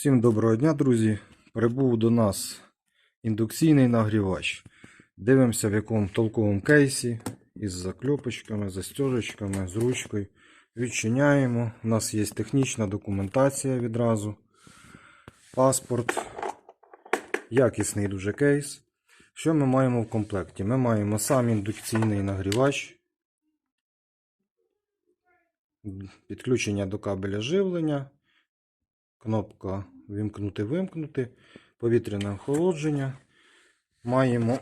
Всім доброго дня, друзі. Прибув до нас індукційний нагрівач. Дивимося, в якому толковому кейсі із закльопочками, застежечками, з ручкою. Відчиняємо. У нас є технічна документація відразу. Паспорт. Якісний дуже кейс. Що ми маємо в комплекті? Ми маємо сам індукційний нагрівач. Підключення до кабеля живлення. Кнопка вимкнути-вимкнути, повітряне охолодження. Маємо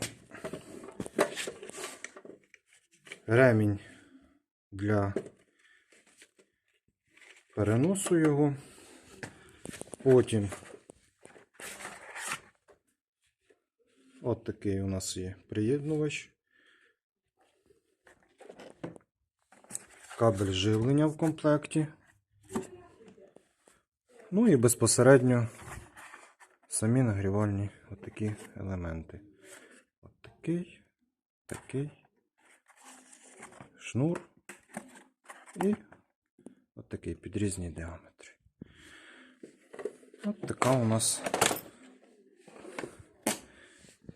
ремінь для переносу його. Потім от такий у нас є приєднувач. Кабель живлення в комплекті. Ну і безпосередньо самі нагрівальні отакі елементи. От такий, шнур і от такий під різні діаметри. От така у нас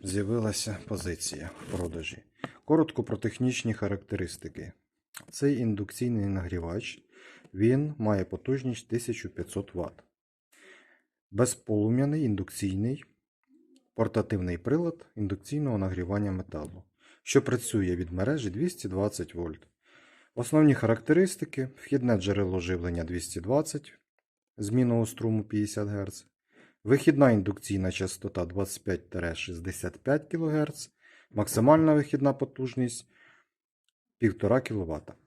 з'явилася позиція в продажі. Коротко про технічні характеристики. Цей індукційний нагрівач він має потужність 1500 Вт. Безполум'яний індукційний портативний прилад індукційного нагрівання металу, що працює від мережі 220 вольт. Основні характеристики: вхідне джерело живлення 220 змінного струму 50 Гц, вихідна індукційна частота 25-65 кГц, максимальна вихідна потужність 1,5 кВт.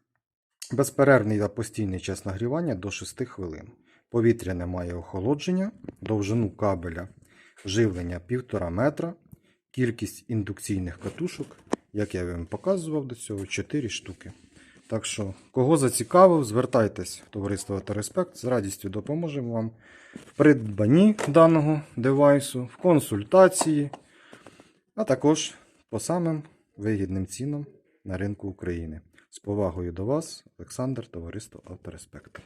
Безперервний та постійний час нагрівання до 6 хвилин. Повітряне має охолодження, довжину кабеля живлення 1,5 метра, кількість індукційних катушок, як я вам показував до цього, 4 штуки. Так що, кого зацікавив, звертайтесь в товариство Респект, з радістю допоможемо вам в придбанні даного девайсу, в консультації, а також по самим вигідним цінам на ринку України. З повагою до вас, Олександр, товариство Автореспект.